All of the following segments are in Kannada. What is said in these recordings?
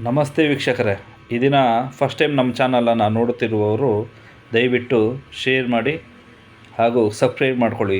ನಮಸ್ತೆ ವೀಕ್ಷಕರೇ. ಈ ದಿನ ಫಸ್ಟ್ ಟೈಮ್ ನಮ್ಮ ಚಾನಲನ್ನು ನೋಡುತ್ತಿರುವವರು ದಯವಿಟ್ಟು ಶೇರ್ ಮಾಡಿ ಹಾಗೂ ಸಬ್ಸ್ಕ್ರೈಬ್ ಮಾಡ್ಕೊಳ್ಳಿ.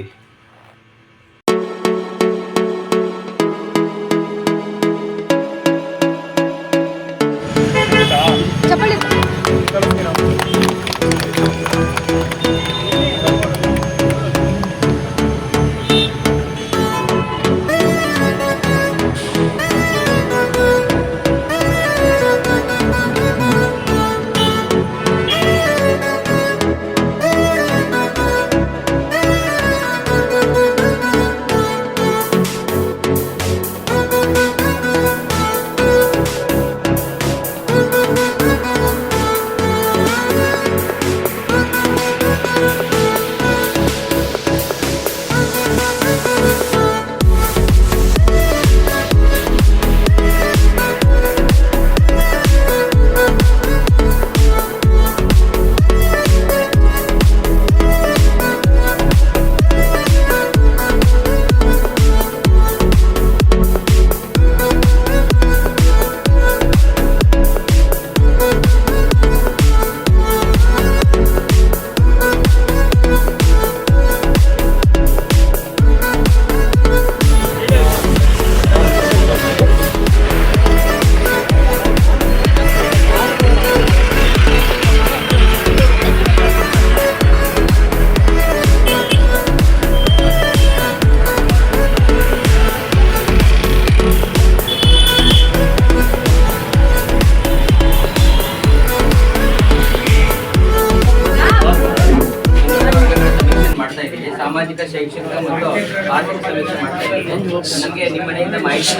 ಶೈಕ್ಷಣಿಕ ಮತ್ತು ಆರ್ಥಿಕ ಸಮೀಕ್ಷೆ ಮಾಡ್ತಾ ನನಗೆ ನಮಗೆ ನಿಮ್ಮ ಮನೆಯಿಂದ ಮಾಹಿತಿ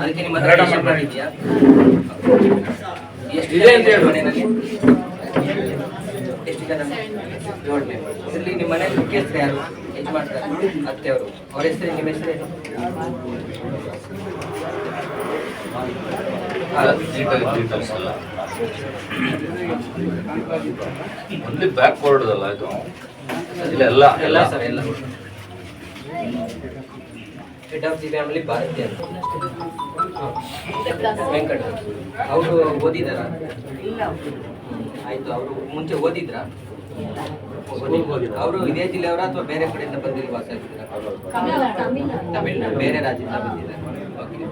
ಅದಕ್ಕೆ ನಿಮ್ಮ ಹತ್ರ ರೇಷನ್ ಕಾರ್ಡ್ ಇದೆಯಾ ಎಷ್ಟು ಜನ ಇದ್ದಾರೆ ಮನೆಯಲ್ಲಿ? ಎಷ್ಟು ಜನ? ಏಳು ಮೆಂಬರ್ ಇದರಲ್ಲಿ ನಿಮ್ಮ ಮನೆ ಮುಖ್ಯಸ್ಥರು ಯಾರು? ಯಜಮಾನ್ರು ಅತ್ತೆಯವರು. ಅವ್ರ ಹೆಸರು ನಿಮ್ಮ ಹೆಸರು only backward ಅಲ್ಲ ಇದು. ಇಲ್ಲ ಎಲ್ಲ ಎಲ್ಲ ಸರ್ ಎಲ್ಲ head of the family Bharathi ಅಂತ. ವೆಂಕಟ. ಅವರು ಓದಿದಾರ? ಆಯ್ತು ಅವರು ಮುಂಚೆ ಓದಿದ್ರ? ಅವರು ಇದೇ ಜಿಲ್ಲೆಯವರ ಅಥವಾ ಬೇರೆ ಕಡೆಯಿಂದ ಬಂದಿರುವ ವಾಸ ಆಗಿದ್ದೀರಾ ತಮಿಳ್ನಾಡು ಬೇರೆ ರಾಜ್ಯದಿಂದ ಬಂದಿದ್ದಾರೆ.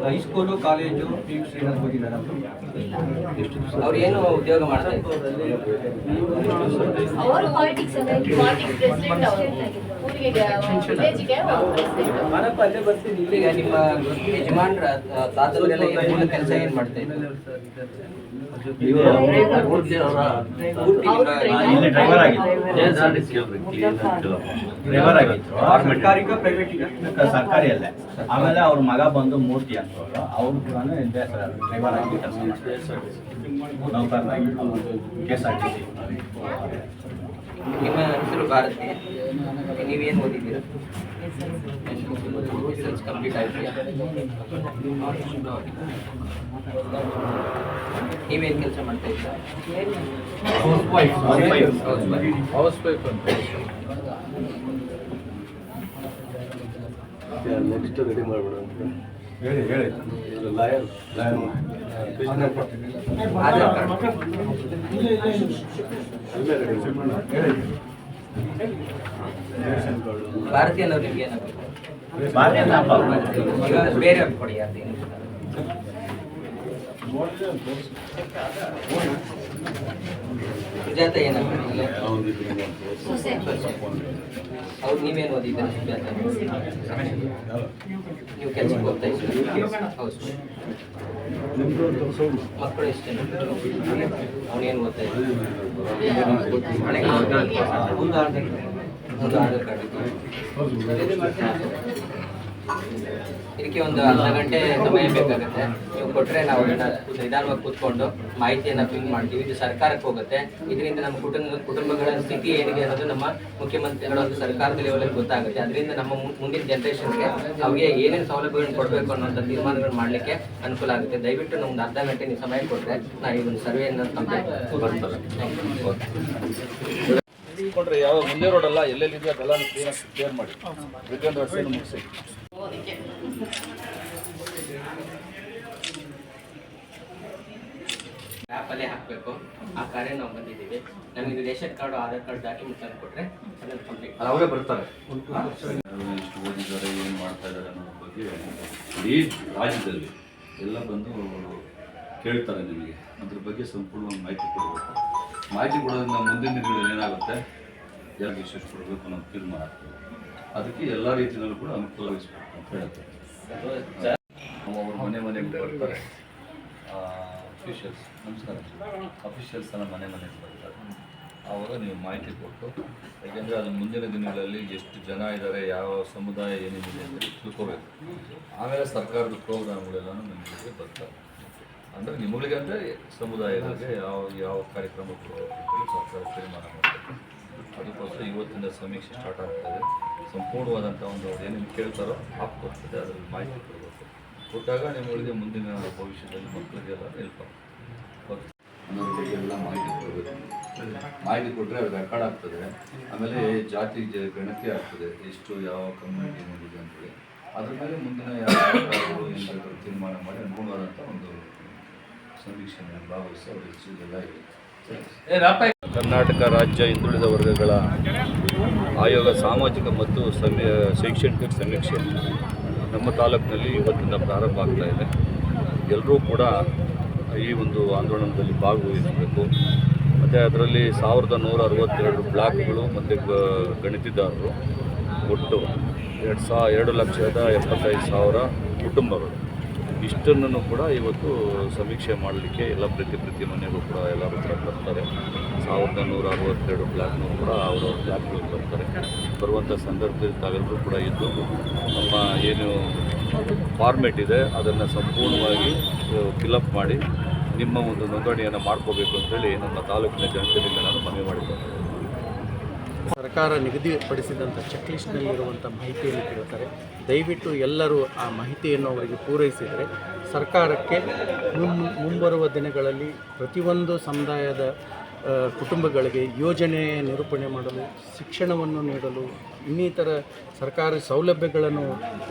High school college P U C madam ಅವ್ರು ಏನು ಉದ್ಯೋಗ ಮಾಡ್ತಾರೆ ಅವರು ಪಾಲಿಟಿಕ್ಸ್ ಪಾಲಿಟಿಕ್ಸ್ ಪ್ರೆಸಿಡೆಂಟ್ ಅವರು. ಊರಿಗೆ ವಿಲೇಜ್ಗೆ ಅಲ್ಲೇ. ಬರ್ತೀನಿ ನಿಮ್ಮ ಯಜಮಾನ್ರ ತಾತವರೆಲ್ಲ ಕೆಲಸ ಏನ್ ಮಾಡ್ತಾ ಇದ್ದಾರೆ ಸರ್ಕಾರಿ ಅಲ್ಲೇ. ಆಮೇಲೆ ಅವ್ರ ಮಗ ಬಂದು ಮೂರ್ತಿ ಅಂತ ಅವ್ರು ಕೂಡ ಡ್ರೈವರ್ ಆಗಿ ಕೆಲಸ ಮಾಡ್ತಾರೆ. ನೌಕರರಾಗಿ K S R T C ನಿಮ್ಮ ಹೆಸರು ಭಾರತಿ ನೀವೇನು ಓದಿದ್ದೀರಾ? ರಿಸರ್ಚ್ ಕಂಪ್ಲೀಟ್ ಆಯ್ತು? ನೀವೇನು ಕೆಲಸ ಮಾಡ್ತಾ ಇದ್ದೀರಾ? ಹೌಸ್ ವೈಫ್ ಅಂತ ನೆಕ್ಸ್ಟ್ ರೆಡಿ ಮಾಡ್ಬಿಡೋಣ ಹೇಳಿ. ಹೇಳಿ ಲಾಯರ್ ಲಾಯರ್ ಆಧಾರ್ ಕಾರ್ಡ್. ಅಲ್ಲೇ ರೆಡಿ ಹೇಳಿ ಭಾರತಿ ಅನ್ನೋರು ನಿಮ್ಗೆ ಏನಾಗಬೇಕು ಬಾರಿ ಅಲ್ಲಪ್ಪ. ಈಗ ಬೇರೆ ಕೊಡಿ ಅದೇನು ಸುಜಾತ ಸೊಸೆ. ಅವ್ರು ನೀವೇನು ಓದಿದ್ದೀರಾ ಸುಜಾತ? ನೀವು ಕೆಲಸಕ್ಕೆ ಹೋಗ್ತಾ ಇದ್ದೀರಾ? ಹೌದು. ಮಕ್ಕಳು ಎಷ್ಟು? ಅವನೇನು ಓದ್ತಾ ಇದ್ದಾನೆ? ಒಂದು ಆಧಾರ್ ಒಂದು ಆಧಾರ್ ಕಾರ್ಡ್ ಇದಕ್ಕೆ ಒಂದು ಅರ್ಧ ಗಂಟೆ ಸಮಯ ಬೇಕಾಗುತ್ತೆ. ನೀವು ಕೊಟ್ಟರೆ ನಾವು ಅದನ್ನ ನಿಧಾನವಾಗಿ ಕೂತ್ಕೊಂಡು ಮಾಹಿತಿಯನ್ನು ಫಿಲ್ ಮಾಡ್ತೀವಿ. ಇದು ಸರ್ಕಾರಕ್ಕೆ ಹೋಗುತ್ತೆ. ಇದರಿಂದ ನಮ್ಮ ಕುಟುಂಬ ಕುಟುಂಬಗಳ ಸ್ಥಿತಿ ಏನಿದೆ ಅನ್ನೋದು ನಮ್ಮ ಮುಖ್ಯಮಂತ್ರಿಗಳ ಒಂದು ಸರ್ಕಾರದ ಲೆವೆಲಲ್ಲಿ ಗೊತ್ತಾಗುತ್ತೆ. ಅದರಿಂದ ನಮ್ಮ ಮುಂದಿನ ಜನರೇಷನ್ಗೆ ಅವರಿಗೆ ಏನೇನು ಸೌಲಭ್ಯಗಳನ್ನು ಕೊಡಬೇಕು ಅನ್ನೋಂಥ ತೀರ್ಮಾನಗಳು ಮಾಡಲಿಕ್ಕೆ ಅನುಕೂಲ ಆಗುತ್ತೆ. ದಯವಿಟ್ಟು ನಮ್ಗೆ ಅರ್ಧ ಗಂಟೆ ನೀವು ಸಮಯ ಕೊಟ್ಟರೆ ನಾವು ಈ ಒಂದು ಸರ್ವೆಯನ್ನು ಕಂಪ್ಲೀಟ್ ಯಾವ ಮುಂದೆ ರೋಡ್ ಅಲ್ಲ ಎಲ್ಲ ಇದೆಯೋ ಅದೆಲ್ಲ ಕ್ಲಿಯರ್ ಮಾಡಿ. ಪ್ರತಿಯೊಂದು ವರ್ಷ ಮುಗಿಸಿ. ಪಲ್ಯ ಹಾಕಬೇಕು. ಆ ಕಾರ್ಯ ನಾವು ಬಂದಿದ್ದೀವಿ. ನಮಗೆ ration card Aadhaar card document ತಂದು ಕೊಟ್ಟರೆ ಅದನ್ನು ಕಂಪ್ಲೀಟ್ ಅವರೇ ಬರ್ತಾರೆ. ಎಷ್ಟು ಓದಿದ್ದಾರೆ ಏನು ಮಾಡ್ತಾ ಇದ್ದಾರೆ ಅನ್ನೋ ಬಗ್ಗೆ ಇಡೀ ರಾಜ್ಯದಲ್ಲಿ ಎಲ್ಲ ಬಂದು ಕೇಳ್ತಾರೆ ನಿಮಗೆ. ಅದ್ರ ಬಗ್ಗೆ ಸಂಪೂರ್ಣವಾಗಿ ಮಾಹಿತಿ ಕೊಡಬೇಕು. ಮಾಹಿತಿ ಕೊಡೋದ್ರಿಂದ ಮುಂದಿನ ದಿನಗಳಲ್ಲಿ ಏನಾಗುತ್ತೆ? ಯಾರಿಗೆ ಎಷ್ಟು ಕೊಡಬೇಕು ಅನ್ನೋದು ತೀರ್ಮಾನ ಆಗ್ತದೆ. ಅದಕ್ಕೆ ಎಲ್ಲ ರೀತಿಯಲ್ಲೂ ಕೂಡ ಅನುಕೂಲ ಅಂತ ಹೇಳ್ತಾರೆ ಅವ್ರ ಮನೆ ಮನೆಗೆ ಬರ್ತಾರೆ. ಅಫಿಷಿಯಲ್ಸ್ ನಮಸ್ಕಾರ. ಅಫಿಷಿಯಲ್ಸ್ ಎಲ್ಲ ಮನೆ ಮನೆಗೆ ಬರ್ತಾರೆ. ಆವಾಗ ನೀವು ಮಾಹಿತಿ ಕೊಟ್ಟು ಯಾಕೆಂದರೆ ಅದು ಮುಂದಿನ ದಿನಗಳಲ್ಲಿ ಎಷ್ಟು ಜನ ಇದ್ದಾರೆ ಯಾವ ಸಮುದಾಯ ಏನೇನಿದೆ ಅಂತ ತಿಳ್ಕೋಬೇಕು. ಆಮೇಲೆ ಸರ್ಕಾರದ ಪ್ರೋಗ್ರಾಮ್ಗಳೆಲ್ಲ ನಿಮಗೆ ಬರ್ತಾರೆ. ಅಂದರೆ ನಿಮಗೆ ಅಂದರೆ ಸಮುದಾಯಗಳಿಗೆ ಯಾವ ಯಾವ ಕಾರ್ಯಕ್ರಮ ಕೊಡಬೇಕು ಅಂತೇಳಿ ಸರ್ಕಾರ ತೀರ್ಮಾನ ಮಾಡಬೇಕು ಅದಕ್ಕೋಸ್ಕರ ಇವತ್ತಿನ ಸಮೀಕ್ಷೆ ಸ್ಟಾರ್ಟ್ ಆಗ್ತದೆ ಸಂಪೂರ್ಣವಾದಂಥ ಒಂದು ಏನೇನು ಕೇಳ್ತಾರೋ ಹಾಕ್ಕೊಡ್ತದೆ ಅದ್ರಲ್ಲಿ ಮಾಹಿತಿ ಕೊಡಬೇಕು. ಕೊಟ್ಟಾಗ ನಿಮ್ಮಗಳಿಗೆ ಮುಂದಿನ ಭವಿಷ್ಯದಲ್ಲಿ ಮಕ್ಕಳಿಗೆಲ್ಲ ಹೆಲ್ಪ್ ಆಗ್ತದೆ. ಎಲ್ಲ ಮಾಹಿತಿ ಕೊಡಬೇಕು. ಮಾಹಿತಿ ಕೊಟ್ಟರೆ ಅದು ರೆಕಾರ್ಡ್ ಆಗ್ತದೆ. ಆಮೇಲೆ ಜಾತಿ ಗಣತಿ ಆಗ್ತದೆ. ಎಷ್ಟು, ಯಾವ ಕಮ್ಯುನಿಟಿ ಮುಂದಿದೆ ಅಂತೇಳಿ ಅದ್ರ ಮೇಲೆ ಮುಂದಿನ ಯಾವ ತೀರ್ಮಾನ ಮಾಡಿ ಅನುಗುಣವಾದಂಥ ಒಂದು ಸಮೀಕ್ಷೆಯನ್ನು ಭಾಗವಹಿಸಿ ಅವ್ರ ಹೆಚ್ಚಿಗೆಲ್ಲ ಇದೆ ಕರ್ನಾಟಕ ರಾಜ್ಯ ಹಿಂದುಳಿದ ವರ್ಗಗಳ ಆಯೋಗ ಸಾಮಾಜಿಕ ಮತ್ತು ಸಮಿ, ಶೈಕ್ಷಣಿಕ ಸಮೀಕ್ಷೆ ನಮ್ಮ ತಾಲೂಕಿನಲ್ಲಿ ಇವತ್ತಿಂದ ಪ್ರಾರಂಭ ಆಗ್ತಾ ಇದೆ. ಎಲ್ಲರೂ ಕೂಡ ಈ ಒಂದು ಆಂದೋಲನದಲ್ಲಿ ಭಾಗವಹಿಸಬೇಕು. ಮತ್ತು ಅದರಲ್ಲಿ ಸಾವಿರದ ನೂರ ಅರವತ್ತೆರಡು ಬ್ಲಾಕ್ಗಳು ಮತ್ತು ಗಣಿತದಾರರು ಒಟ್ಟು ಎರಡು ಸಾ, ಎರಡು ಲಕ್ಷದ ಎಪ್ಪತ್ತೈದು ಸಾವಿರ ಕುಟುಂಬಗಳು. ಇಷ್ಟನ್ನು ಕೂಡ ಇವತ್ತು ಸಮೀಕ್ಷೆ ಮಾಡಲಿಕ್ಕೆ ಎಲ್ಲ ಪ್ರತಿ ಪ್ರತಿ ಮನೆಗೂ ಕೂಡ ಎಲ್ಲರೂ ಕೂಡ ಬರ್ತಾರೆ. ಸಾವಿರದ ನೂರ ಅರವತ್ತೆರಡು ಬ್ಲಾಕ್ನೂ ಕೂಡ ಅವರವ್ರ ಬ್ಲಾಕ್ಗಳು ಬರ್ತಾರೆ. ಬರುವಂಥ ಸಂದರ್ಭದಲ್ಲಿ ತಾವೆಲ್ಲರೂ ಕೂಡ ಇದ್ದು ನಮ್ಮ ಏನು ಫಾರ್ಮೇಟ್ ಇದೆ, ಅದನ್ನು ಸಂಪೂರ್ಣವಾಗಿ ಫಿಲಪ್ ಮಾಡಿ ನಿಮ್ಮ ಒಂದು ನೋಂದಣಿಯನ್ನು ಮಾಡ್ಕೋಬೇಕು ಅಂತೇಳಿ ನಮ್ಮ ತಾಲೂಕಿನ ಜನತೆಯಿಂದ ನಾನು ಮನವಿ ಮಾಡಿದ್ದೇನೆ. ಸರ್ಕಾರ ನಿಗದಿಪಡಿಸಿದಂಥ ಚೆಕ್ ಲಿಸ್ಟ್ನಲ್ಲಿರುವಂಥ ಮಾಹಿತಿಯನ್ನು ಕೇಳ್ತಾರೆ. ದಯವಿಟ್ಟು ಎಲ್ಲರೂ ಆ ಮಾಹಿತಿಯನ್ನು ಅವರಿಗೆ ಪೂರೈಸಿದರೆ ಸರ್ಕಾರಕ್ಕೆ ಮುಂಬರುವ ದಿನಗಳಲ್ಲಿ ಪ್ರತಿಯೊಂದು ಸಮುದಾಯದ ಕುಟುಂಬಗಳಿಗೆ ಯೋಜನೆ ನಿರೂಪಣೆ ಮಾಡಲು, ಶಿಕ್ಷಣವನ್ನು ನೀಡಲು, ಇನ್ನಿತರ ಸರ್ಕಾರಿ ಸೌಲಭ್ಯಗಳನ್ನು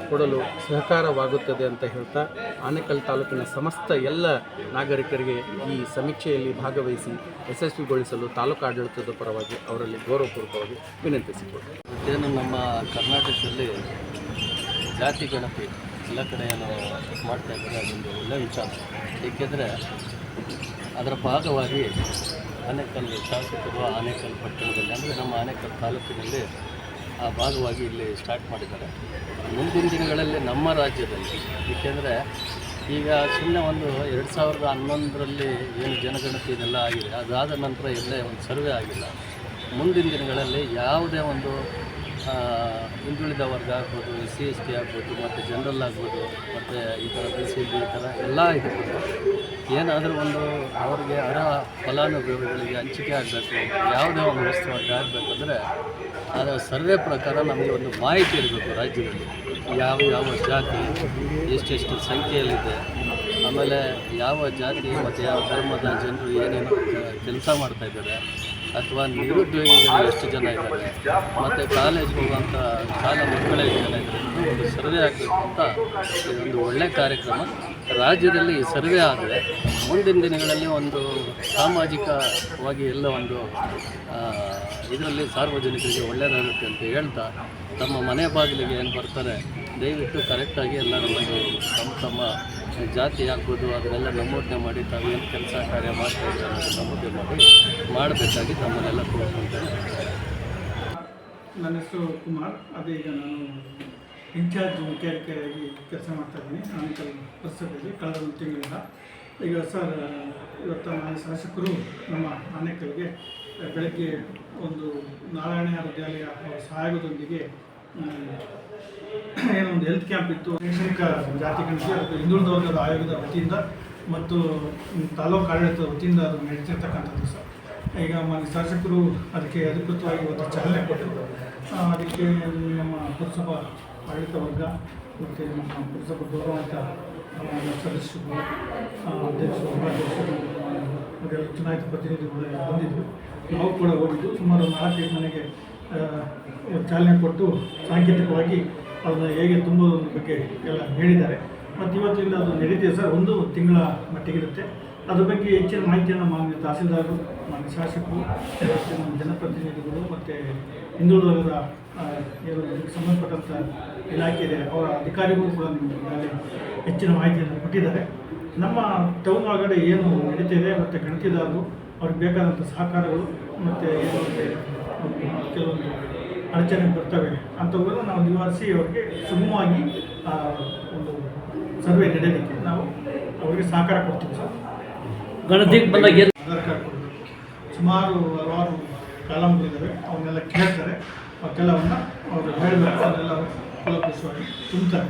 ಕೊಡಲು ಸಹಕಾರವಾಗುತ್ತದೆ ಅಂತ ಹೇಳ್ತಾ ಆನೇಕಲ್ ತಾಲೂಕಿನ ಸಮಸ್ತ ಎಲ್ಲ ನಾಗರಿಕರಿಗೆ ಈ ಸಮೀಕ್ಷೆಯಲ್ಲಿ ಭಾಗವಹಿಸಿ ಯಶಸ್ವಿಗೊಳಿಸಲು ತಾಲೂಕು ಆಡಳಿತದ ಪರವಾಗಿ ಅವರಲ್ಲಿ ಗೌರವಪೂರ್ವಕವಾಗಿ ವಿನಂತಿಸಿಕೊಳ್ಳಿ ಇದೇನು ನಮ್ಮ ಕರ್ನಾಟಕದಲ್ಲಿ ಜಾತಿ ಗಣತಿ ಎಲ್ಲ ಕಡೆ ಮಾಡ್ತಾ ಇದ್ದಾರೆ, ಅದೊಂದು ಒಳ್ಳೆಯ ವಿಚಾರ. ಏಕೆಂದರೆ ಅದರ ಭಾಗವಾಗಿ ಆನೇಕಲ್ ಶಾಸಕರು ಆನೇಕಲ್ ಪಟ್ಟಣದಲ್ಲಿ, ಅಂದರೆ ನಮ್ಮ ಆನೇಕಲ್ ತಾಲೂಕಿನಲ್ಲಿ ಆ ಭಾಗವಾಗಿ ಇಲ್ಲಿ ಸ್ಟಾರ್ಟ್ ಮಾಡಿದ್ದಾರೆ. ಮುಂದಿನ ದಿನಗಳಲ್ಲಿ ನಮ್ಮ ರಾಜ್ಯದಲ್ಲಿ, ಏಕೆಂದರೆ ಈಗ ಸುಮ್ಮನೆ ಒಂದು ಎರಡು ಸಾವಿರದ ಹನ್ನೊಂದರಲ್ಲಿ ಏನು ಜನಗಣತಿ ಇದೆಲ್ಲ ಆಗಿದೆ, ಅದಾದ ನಂತರ ಎಲ್ಲೇ ಒಂದು ಸರ್ವೆ ಆಗಿಲ್ಲ. ಮುಂದಿನ ದಿನಗಳಲ್ಲಿ ಯಾವುದೇ ಒಂದು ಹಿಂದುಳಿದ ವರ್ಗ ಆಗ್ಬೋದು ಎಸ್ ಸಿ ಎಸ್ ಟಿ ಆಗ್ಬೋದು, ಮತ್ತು ಜನರಲ್ ಆಗ್ಬೋದು, ಮತ್ತು ಈ ಥರ ಬಿ ಸಿ ಬಿ ಈ ಥರ ಎಲ್ಲ ಇದೆ ಏನಾದರೂ ಒಂದು ಅವ್ರಿಗೆ ಅರ್ಹ ಫಲಾನುಭವಿಗಳಿಗೆ ಹಂಚಿಕೆ ಆಗಬೇಕು, ಯಾವುದೇ ಒಂದು ವಸ್ತು ಆಗಬೇಕಂದ್ರೆ ಅದರ ಸರ್ವೆ ಪ್ರಕಾರ ನಮಗೆ ಒಂದು ಮಾಹಿತಿ ಇರಬೇಕು ರಾಜ್ಯದಲ್ಲಿ. ಯಾವ ಯಾವ ಜಾತಿ, ಎಷ್ಟೆಷ್ಟು ಸಂಖ್ಯೆಯಲ್ಲಿದೆ, ಆಮೇಲೆ ಯಾವ ಜಾತಿ ಮತ್ತು ಯಾವ ಧರ್ಮದ ಜನರು ಏನೇನು ಕೆಲಸ ಮಾಡ್ತಾ ಇದ್ದಾರೆ ಅಥವಾ ನಿರುದ್ಯೋಗಿಗಳು ಎಷ್ಟು ಜನ ಇದ್ದಾರೆ? ಮತ್ತು ಕಾಲೇಜ್ಗೆ ಹೋಗುವಂಥ ಶಾಲಾ ಮಕ್ಕಳೇ ಜನ ಇದ್ದಾರೆ ಒಂದು ಸರ್ವೆ ಆಗಬೇಕು ಅಂತ ಇದೊಂದು ಒಳ್ಳೆಯ ಕಾರ್ಯಕ್ರಮ. ರಾಜ್ಯದಲ್ಲಿ ಸರ್ವೆ ಆದರೆ ಮುಂದಿನ ದಿನಗಳಲ್ಲಿ ಒಂದು ಸಾಮಾಜಿಕವಾಗಿ ಎಲ್ಲ ಒಂದು ಇದರಲ್ಲಿ ಸಾರ್ವಜನಿಕರಿಗೆ ಒಳ್ಳೆಯದಾಗುತ್ತೆ ಅಂತ ಹೇಳ್ತಾ ತಮ್ಮ ಮನೆ ಬಾಗಿಲಿಗೆ ಏನು ಬರ್ತಾರೆ, ದಯವಿಟ್ಟು ಕರೆಕ್ಟಾಗಿ ಎಲ್ಲ ಒಂದು ತಮ್ಮ ತಮ್ಮ ಜಾತಿ ಆಗ್ಬೋದು, ಅದನ್ನೆಲ್ಲ ನಮೂದನೆ ಮಾಡಿ ತಾವೇನು ಕೆಲಸ ಕಾರ್ಯ ಮಾಡ್ತಾ ಇದ್ದಾರೆ ಮಾಡಿ ಮಾಡಬೇಕಾಗಿ ತಮ್ಮನ್ನೆಲ್ಲ ನನ್ನ ಹೆಸರು ಕುಮಾರ್. ಅದೇ ಈಗ ನಾನು ಇನ್ಚಾರ್ಜ್ ಮುಖ್ಯಾಧಿಕಾರಿಯಾಗಿ ಕೆಲಸ ಮಾಡ್ತಾ ಇದ್ದೀನಿ. ಆನೇಕಲ್ ಪುಸ್ತಕದಲ್ಲಿ ಕಳೆದ ಒಂದು ತಿಂಗಳಿಂದ. ಈಗ ಸರ್, ಇವತ್ತು ನನ್ನ ಶಾಸಕರು ನಮ್ಮ ಆನೇಕಲ್ಗೆ ಬೆಳಗ್ಗೆ ಒಂದು ನಾರಾಯಣ ವಿದ್ಯಾಲಯ ಒಂದು ಏನೊಂದು ಹೆಲ್ತ್ ಕ್ಯಾಂಪ್ ಇತ್ತು. ಶೈಕ್ಷಣಿಕ ಜಾತಿ ಗಣತಿ ಮತ್ತು ಹಿಂದುಳಿದ ವರ್ಗದ ಆಯೋಗದ ವತಿಯಿಂದ ಮತ್ತು ತಾಲೂಕು ಆಡಳಿತದ ವತಿಯಿಂದ ಅದು ನಡೀತಿರ್ತಕ್ಕಂಥದ್ದು ಸರ್. ಈಗ ಮಾನ್ಯ ಶಾಸಕರು ಅದಕ್ಕೆ ಅಧಿಕೃತವಾಗಿ ಒಂದು ಚಾಲನೆ ಕೊಟ್ಟರು. ಅದಕ್ಕೆ ನಮ್ಮ ಪುರಸಭಾ ಆಡಳಿತ ವರ್ಗ ಮತ್ತು ನಮ್ಮ ಪುರಸಭಾ ಗೌರವಾಂತ ನಮ್ಮ ಸದಸ್ಯರು ಅಧ್ಯಕ್ಷ ಅಧ್ಯಕ್ಷರು, ಉಪಾಧ್ಯಕ್ಷರು ಅದೆಲ್ಲ ಚುನಾಯಿತ ಪ್ರತಿನಿಧಿಗಳು ಬಂದಿದ್ದರು. ನಾವು ಕೂಡ ಹೋಗಿದ್ದು, ಸುಮಾರು ನಾಲ್ಕೈದು ಮನೆಗೆ ಚಾಲನೆ ಕೊಟ್ಟು ಸಾಂಕೇತಿಕವಾಗಿ ಅದನ್ನು ಹೇಗೆ ತುಂಬೋದ್ರ ಬಗ್ಗೆ ಎಲ್ಲ ಹೇಳಿದ್ದಾರೆ. ಮತ್ತು ಇವತ್ತಿಂದ ಅದು ನಡೀತಿದೆ ಸರ್, ಒಂದು ತಿಂಗಳ ಮಟ್ಟಿಗಿರುತ್ತೆ. ಅದ್ರ ಬಗ್ಗೆ ಹೆಚ್ಚಿನ ಮಾಹಿತಿಯನ್ನು ಮಾನ್ಯ ತಹಸೀಲ್ದಾರರು ಮಾನ್ಯ ಶಾಸಕರು ನಮ್ಮ ಜನಪ್ರತಿನಿಧಿಗಳು ಮತ್ತು ಏನು ಇದಕ್ಕೆ ಸಂಬಂಧಪಟ್ಟಂಥ ಇಲಾಖೆ ಇದೆ. ಅವರ ಅಧಿಕಾರಿಗಳು ಕೂಡ ನಿಮಗೆ ಹೆಚ್ಚಿನ ಮಾಹಿತಿಯನ್ನು ಕೊಟ್ಟಿದ್ದಾರೆ. ನಮ್ಮ ಟೌನ್ ಒಳಗಡೆ ಏನು ನಡೀತಿದೆ ಮತ್ತು ಗಣತಿದಾರರು, ಅವ್ರಿಗೆ ಬೇಕಾದಂಥ ಸಹಕಾರಗಳು ಮತ್ತು ಏನು ಕೆಲವೊಂದು ಅಡಚಣೆ ಬರ್ತವೆ ಅಂಥವುಗಳನ್ನು ನಾವು ನಿವಾರಿಸಿ ಅವರಿಗೆ ಸುಗಮವಾಗಿ ಒಂದು ಸರ್ವೆ ನಡೆಯಲಿಕ್ಕೆ ನಾವು ಅವರಿಗೆ ಸಹಕಾರ ಕೊಡ್ತೀವಿ ಸರ್. ಗಣತಿಗೆ ಬಂದಾಗ ಏನು ಆಧಾರ್ ಕಾರ್ಡ್ ಕೊಡಬೇಕು. ಸುಮಾರು ಹಲವಾರು ಕಾಲಮ್ಗಳಿದ್ದಾವೆ ಅವನ್ನೆಲ್ಲ ಕೇಳ್ತಾರೆ. ಆ ಕೆಲವನ್ನು ಅವರು ಹೇಳಬೇಕು ಅದನ್ನೆಲ್ಲ ಫಲಪ್ರಸವಾಗಿ ತುಂಬ್ತಾರೆ.